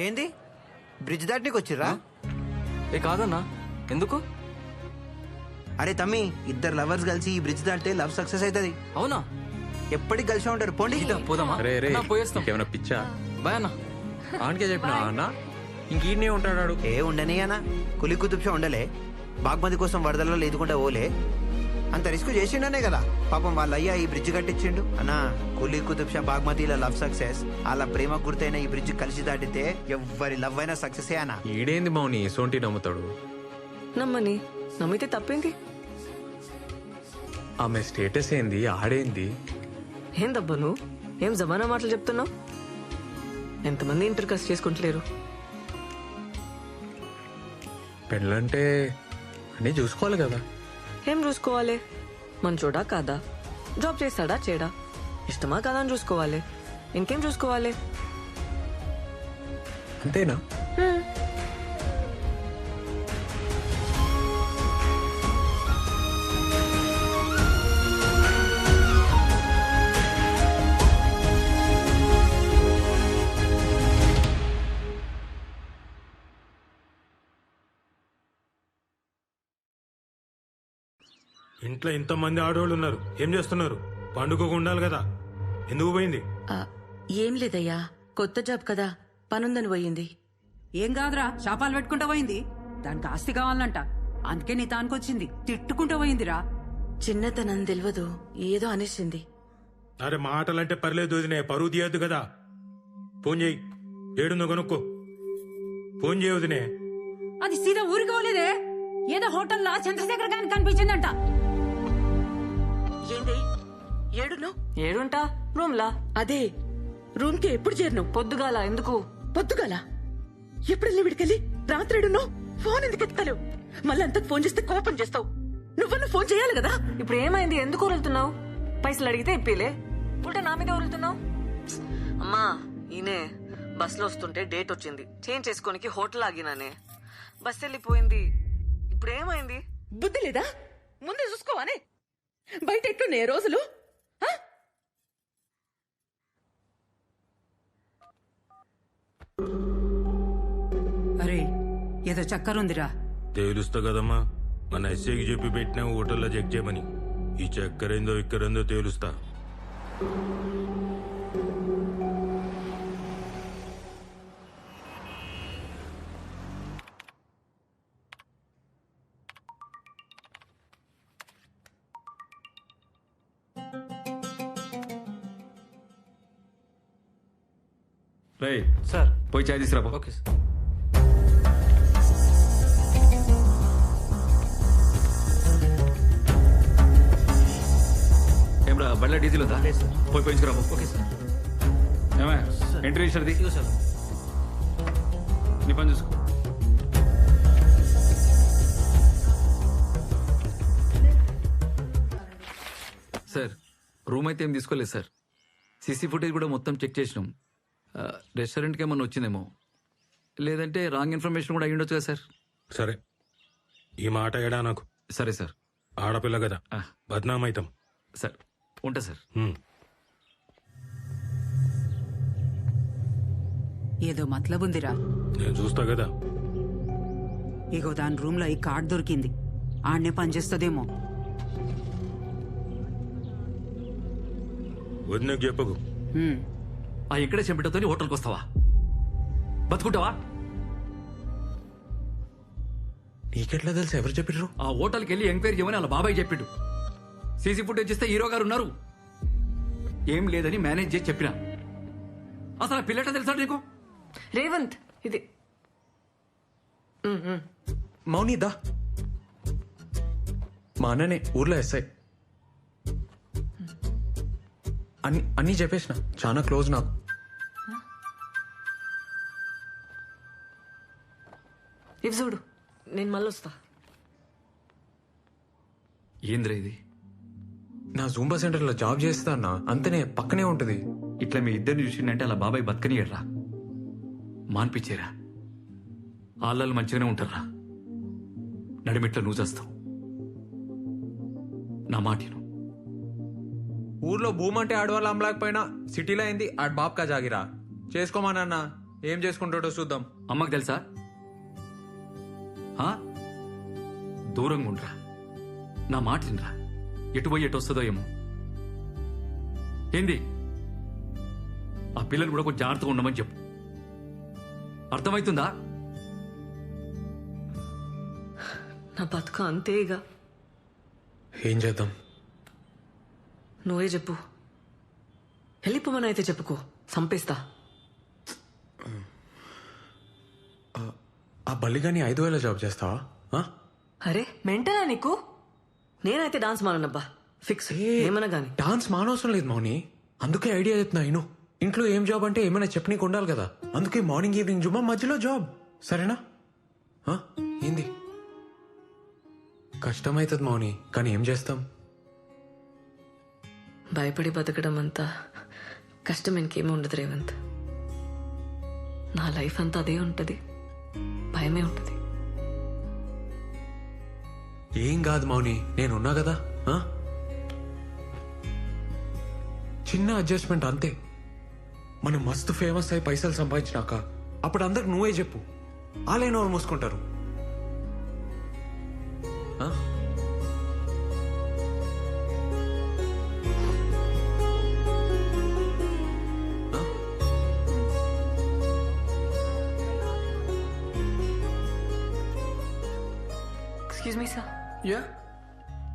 ఏంది? బ్రిడ్జ్ దాటనీకి వచ్చిర్రా? ఏ కాదన్నా. ఎందుకు? అరే తమ్మి ఇద్దరు లవర్స్ కలిసి ఈ బ్రిడ్జ్ దాటితే లవ్ సక్సెస్ అవుతుంది అవునా? ఎప్పటికి కలిసి ఉంటారు. పోండి. పోదామా? అరే రే అన్నా, పోయేస్తాం. ఏమైనా పిచ్చా? బాయ్ అన్న. ఆనకే చెప్పిన అన్న? ఇంక ఈడనే ఉంటాడు ఏ ఉండని అన్న. కులి కుతుబ్షా ఉండలే. బాగ్మతి కోసం వరదల్లో లేదుకుండా ఓలే. అంత రిస్క్ చేసిండనే కదా. పాపం వాళ్ళ అయ్యా ఈ బ్రిడ్జ్ కట్టించిండు. అన్నా కులి కుతుబ్షా బాగ్మతిల లవ్ సక్సెస్ వాళ్ళ ప్రేమ గుర్తైన ఈ బ్రిడ్జ్ కలిసి దాటితే ఎవ్వరి లవ్ అయినా సక్సెస్ అన్నా. ఈడేంది మౌని సోంటి నమ్ముతాడు? నమ్మని. నమ్మితే తప్పేంది? ఆమె స్టేటస్ ఏంది ఆడేంది? ఏం దబ్బా నువ్వు? ఏం జమానా మాటలు చెప్తున్నావు? ఎంతమంది ఇంటర్ కాస్ట్ చేసుకుంటలేరు? పెళ్ళంటే అన్నీ చూసుకోవాలి కదా. ఏం చూసుకోవాలి? మంచోడా కాదా? జాబ్ చేస్తాడా చేయడా? ఇష్టమా కాదా అని చూసుకోవాలి. ఇంకేం చూసుకోవాలి? అంతేనా? ఇంట్లో ఇంతమంది ఆడవాళ్ళు ఉన్నారు ఏం చేస్తున్నారు? పండుగకు ఉండాలి కదా. ఎందుకు పోయింది? ఆ, ఏం లేదయ్యా. కొత్త జాబ్ కదా. పనుందని పోయింది. ఏం కాదురా శాపాలు పెట్టుకుంటూ పోయింది. దానికి ఆస్తి కావాలంట. అందుకే నీ తానుకొచ్చింది. తిట్టుకుంటూ పోయిందిరా. చిన్నతనం తెలియదు ఏదో అనేసింది. అరే మాటలంటే పర్లేదు వదినే. పరువు తీయద్దు కదా. ఫోన్ చేయి. ఏడుందో కొనుక్కో. ఫోన్ చేయి వదినే. అది సీదా ఊరికి పోలేదే. ఏదో హోటల్లో చంద్రశేఖర్ గారికి కనిపించిందంట. ఏడును ఏడుంటా? రూమ్లా? అదే రూమ్కి ఎప్పుడు చేరినావు? పొద్దుగాల ఎందుకు? పొద్దుగాల? ఎప్పుడెళ్ళి విడికెళ్ళి? రాత్రిడును ఫోన్ ఎందుకు ఎత్తాలు మళ్ళీ అంతకు ఫోన్ చేస్తే కోపం చేస్తావు. నువ్వన్న ఫోన్ చేయాలి కదా? ఇప్పుడు ఏమైంది? ఎందుకు వదులుతున్నావు? పైసలు అడిగితే ఇప్పిలే. ఉల్టా నా మీద వదులుతున్నావు? అమ్మా ఈయనే బస్సులో వస్తుంటే డేట్ వచ్చింది. చేంజ్ చేసుకోనికి హోటల్ ఆగినానే. బస్ వెళ్ళిపోయింది. ఇప్పుడు ఏమైంది? బుద్ధి లేదా? ముందే చూసుకోవానే? బయట ఎట్లున్నాయి రోజులు? ఏదో చక్కరుందిరా. తేలుస్తా కదమ్మా. మన ఎస్ఐకి చెప్పి పెట్టిన హోటల్లో చెక్ చేయమని. ఈ చక్కెరేందో ఇక్కరేందో తేలుస్తా. సార్ పోయి చాయ్ తీసుకురా. Okay sir. బండ్ల డీజిల్ ఉందా? సార్. పోయి పోయించుకురా. Okay sir. ఏమే ఎంట్రీ ఇచ్చినది సార్. నీ పని చూసుకో. సార్ రూమ్ అయితే ఏం తీసుకోలేదు సార్. సీసీ ఫుటేజ్ కూడా మొత్తం చెక్ చేసినాం. రెస్టారెంట్కి ఏమన్నా వచ్చిందేమో. లేదంటే రాంగ్ ఇన్ఫర్మేషన్ కూడా అయ్యి ఉండొచ్చు కదా సార్. సరే. ఈ మాట ఏడా నాకు? సరే సార్. ఆడపిల్ల కదా. బద్నామైతాం. సార్. ఉంటా సార్. హ్మ్. ఏదో మతలబుందిరా నేను చూస్తా కదా. ఇగో దాని రూమ్లో ఈ కార్డ్ దొరికింది. ఆడనే పనిచేస్తుందేమో వదినకు చెప్పకు. హ్మ్. ఆ ఇక్కడే చెంపటతో హోటల్కి వస్తావా? బతుకుంటావా? నీకెట్లా తెలుసు? ఎవరు చెప్పిర్రు? ఆ హోటల్కి వెళ్ళి ఎంక్వైరీ చేయమని వాళ్ళ బాబాయ్ చెప్పిండు. సీసీ ఫుటేజ్ ఇస్తే హీరో గారు ఉన్నారు. ఏం లేదని మేనేజ్ చేసి చెప్పిన. అసలు ఆ పిల్లట తెలుసా నీకు? రేవంత్ ఇది. మౌని దా. మా అన్ననే ఊర్లో ఎస్ఐ. అన్ని అన్నీ చెప్పేసిన. చాలా క్లోజ్ నాకు. ఇవి చూడు నేను మళ్ళీ వస్తా ఏంద్రా ఇది? నా జూంబా సెంటర్లో జాబ్ చేస్తా అన్న అంతనే పక్కనే ఉంటది. ఇట్లా మీ ఇద్దరిని చూసిండంటే అలా బాబాయ్ బతకనియడ్రా మాన్పించేరా. ఆళ్ళు మంచిగానే ఉంటారా నడిమిట్ల నువ్వు చేస్తావు నా మాటిను ఊర్లో భూమి అంటే ఆడవాళ్ళు అమ్మలేకపోయినా సిటీలో అయింది ఆడ బాబ్కా జాగిరా చేసుకోమానన్నా ఏం చేసుకుంటాడో చూద్దాం. అమ్మకు తెలుసా? ఆ? దూరంగా ఉండరా నా మాట వినరా? ఎటు పోయి ఎటు వస్తుందో ఏమో. ఏంది? ఆ పిల్లలు కూడా కొంచెం జాగ్రత్తగా ఉండమని చెప్పు. అర్థమవుతుందా? నా బతుక అంతే ఇక ఏం చేద్దాం? నువ్వే చెప్పు. వెళ్ళిపోమని అయితే చెప్పుకో. సంపేస్తా. ఆ బల్లిగాని ఐదు వేల జాబ్ చేస్తావా? ఆ? అరే మెంటనా నీకు? నేనైతే డాన్స్ మానబ్బా ఫిక్స్ ఏమన్నా గాని డాన్స్ మానవసరం లేదు మౌని. అందుకే ఐడియా చెప్తున్నా నేను ఇంట్లో ఏం జాబ్ అంటే ఏమైనా చెప్పనీకి ఉండాలి కదా. అందుకే మార్నింగ్ ఈవినింగ్ జుమ్మా మధ్యలో జాబ్. సరేనా? ఏంది? కష్టమవుతుంది మౌని కానీ ఏం చేస్తాం? భయపడి బతకడం అంతా కష్టం ఇంకేమీ ఉండదు రేవంత్. నా లైఫ్ అంతా అదే ఉంటది. భయమే ఉంటది. ఏం కాదు మౌని నేనున్నా కదా? చిన్న అడ్జస్ట్మెంట్ అంతే. మనం మస్తు ఫేమస్ అయి పైసలు సంపాదించినాక అప్పుడు అందరికి నువ్వే చెప్పు. ఆలైన వాళ్ళు మూసుకుంటారు. Excuse me, sir. Yeah?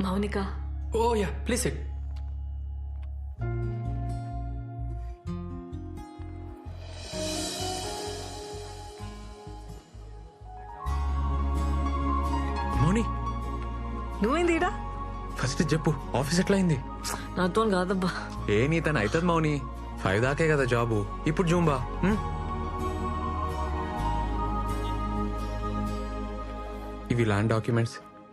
Mounika Oh, yeah. Please sit. మౌని నువ్వేంది ఈడ ఫస్ట్ చెప్పు ఆఫీస్ ఎట్లా అయింది నాతో కాదబ్బా ఏ నీ తను అవుతుంది మౌని ఫైవ్ దాకే కదా జాబు ఇప్పుడు జూంబా ఉమ్? ఇవి ల్యాండ్ డాక్యుమెంట్స్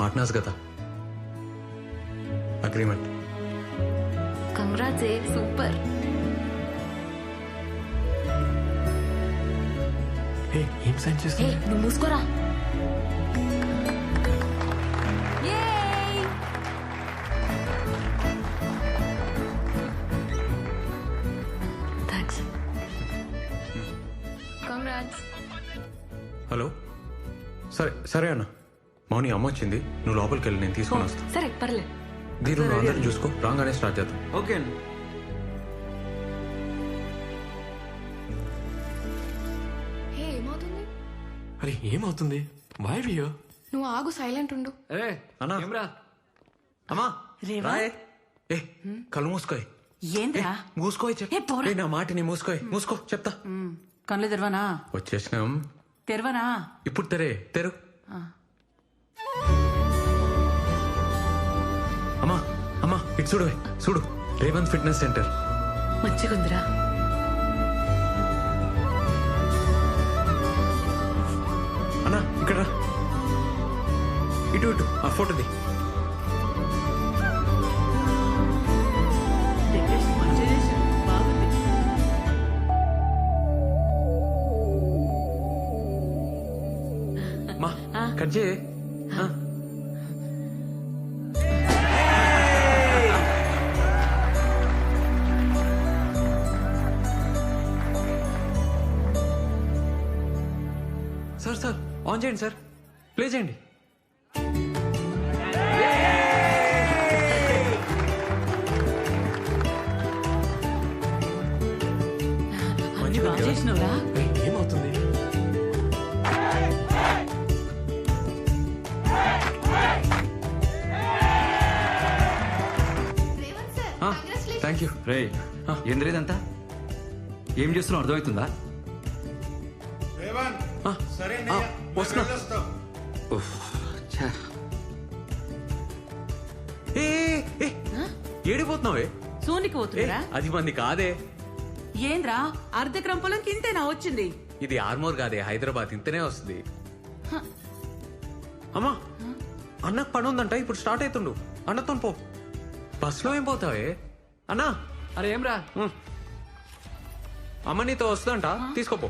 పార్ట్నర్స్ కదా. అగ్రిమెంట్ కంగ్రాట్స్ సూపర్ ఏం సైన్ హే నువ్వు మూసుకోరా? హలో సరే సరే అన్న మౌని అమ్మ వచ్చింది. నువ్వు లోపలికి వెళ్ళి నేను తీసుకొని వస్తాను సరే పర్లే. దీని నువ్వు అందరిని చూసుకో. రాగానే స్టార్ట్ చేద్దాం. ఓకే అండి. హే ఏమవుతుంది? అరే ఏమవుతుంది? వై వియో నువ్వు ఆగు సైలెంట్ ఉండు. ఏ అన్నా. ఏమ్రా? అమ్మా రేవా? రాయే. ఏ కళ్ళు మూసుకోయ్. ఏంద్రా? మూసుకోయ్ చెప్. ఏ, పోరా. ఏ, నా మాటని మూసుకోయ్. మూసుకో చెప్తా. కళ్ళు తెరవనా? వచ్చేసినాం. తెరవనా? ఇప్పుడు తెరే తెరు. అమ్మా అమ్మా ఇటు చూడు చూడు. Revanth fitness centre. మంచిగుందిరా అన్నా ఇక్కడ రా. ఇటు ఇటు ఆ ఫోటోది. మా కట్ చేయి. చేయండి సార్. ప్లే చేయండి. చేసినవురా? ఏమవుతుంది? ఆ. థ్యాంక్ యూ రే ఏంద్రేదంతా ఏం చేస్తున్నావు? అర్థమవుతుందా? సోనికి ఏ, పోతుందిరా అది మంది కాదే. ఏంద్రా అర్ధ క్రంపలం కింతేనా వచ్చింది? ఇది ఆర్మోర్ కాదే హైదరాబాద్ ఇంతనే వస్తుంది. అమ్మా అన్నకు పని ఉందంట ఇప్పుడు స్టార్ట్ అవుతుండు అన్నతో పో. బస్సులో ఏం పోతావే? అన్నా. అరే ఏం రా అమ్మ నీతో వస్తుందంట తీసుకోపో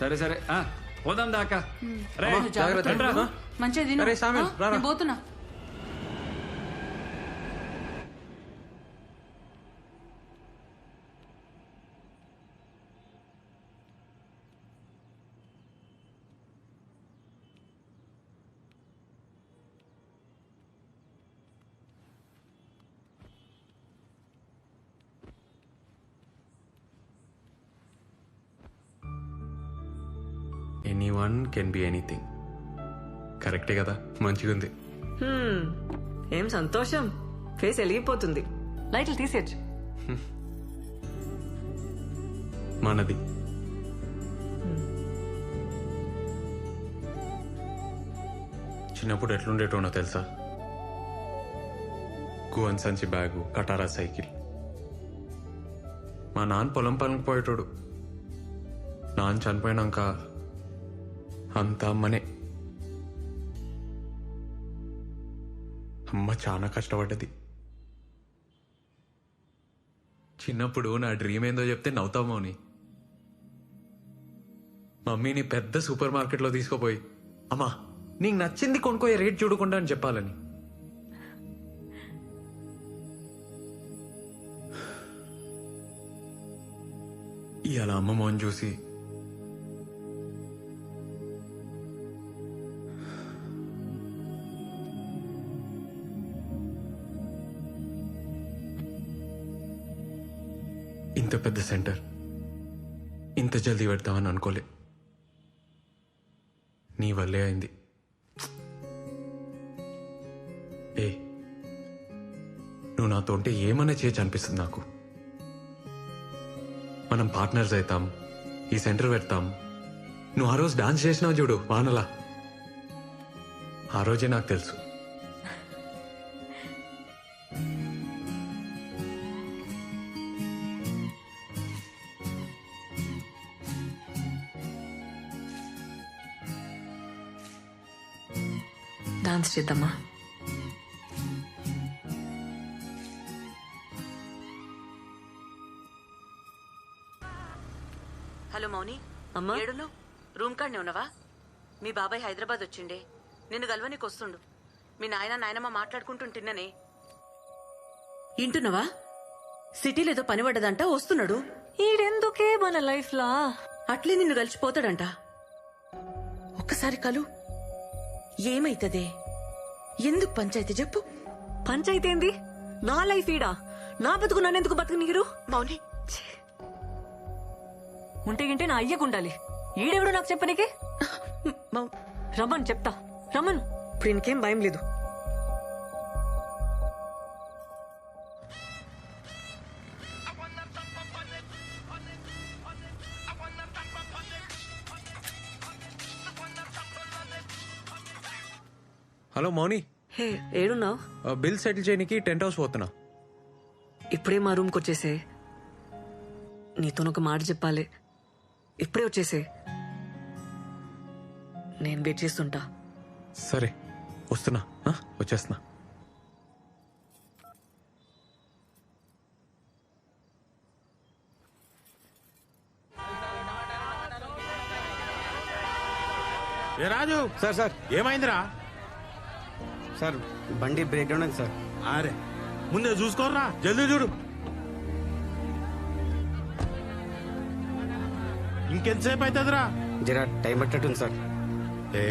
సరే సరే. ఆ, పోదాం దాకా. రే, అమ్మా, జాగ్రత్త. రండ్రా. ఆ? మంచిగా తిను. అరే, సామెల్, ఆ, రారా. నేను పోతున్నా any one can be anything కరెక్టే కదా? మంచిగా ఉంది హ్మ్, ఏం సంతోషం? ఫేస్ వెలిగిపోతుంది లైట్లు తీసేయచ్చు. మనది. చిన్నప్పుడు ఎట్లుండేటోనో తెలుసా? గువన్ సంచి బ్యాగు కటారా సైకిల్. మా నాన్న పొలం పనికి పోయేటోడు. నాన్న చనిపోయినాక అంతా అమ్మనే. అమ్మ చాలా కష్టపడ్డది. చిన్నప్పుడు నా డ్రీమ్ ఏందో చెప్తే నవ్వుతామో అని మమ్మీని పెద్ద సూపర్ మార్కెట్లో తీసుకుపోయి అమ్మా నీకు నచ్చింది కొనుక్కోయే రేట్ చూడకుండా అని చెప్పాలని. ఇలా అమ్మ మోహన్ చూసి ఇంత పెద్ద సెంటర్. ఇంత జల్దీ పెడతామని అనుకోలే. నీ వల్లే అయింది. ఏ నువ్వు నాతో ఉంటే ఏమన్నా చేయొచ్చు అనిపిస్తుంది నాకు? మనం పార్ట్నర్స్ అవుతాం ఈ సెంటర్ పెడతాం. నువ్వు ఆ రోజు డాన్స్ చేసినావు చూడు వానలా. ఆ రోజే నాకు తెలుసు. చేద్దామా హలో మౌని. అమ్మా. ఏడును రూమ్ కాడనే ఉన్నవా? మీ బాబాయ్ హైదరాబాద్ వచ్చిండే. నిన్ను గల్వనికి వస్తుండు. మీ నాయన నాయనమ్మ మాట్లాడుకుంటుంటున్ననే ఇంటున్నావా? సిటీలో ఏదో పని పడ్డదంట వస్తున్నాడు. ఈడెందుకే మన లైఫ్ లా అట్లే నిన్ను కలిసిపోతాడంట. ఒక్కసారి కలు. ఏమైతదే? ఎందుకు పంచాయతీ చెప్పు? పంచాయితీ ఏంది? నా లైఫ్ ఈడా? నా బతుకు నన్నెందుకు బతుకునీరు? మౌని ఉంటే గింటే నా అయ్యకుండాలి ఈడెవడు నాకు చెప్పనీకి? మౌ రమ్మని చెప్తా. రమ్మను. ఇప్పుడు ఇంకేం భయం లేదు. హలో మౌని. హే ఏడున్నావు? బిల్ సెటిల్ చేయడానికి టెంట్ హౌస్ పోతున్నా. ఇప్పుడే మా రూమ్కి వచ్చేసే. నీతోనొక మాట చెప్పాలి. ఇప్పుడే వచ్చేసే. నేను వెయిట్ చేస్తుంటా. సరే వస్తున్నా. ఆ, వచ్చేస్తున్నా. ఏ రాజు? Sir sir. ఏమైందిరా? సార్ బండి బ్రేక్ డౌన్ అయింది సార్. అరే ముందే చూసుకోర్రా. జల్దీ చూడు. ఇంకెంతసేపు అవుతుందిరా జరా టైం పట్టట్టుంది సార్. ఏ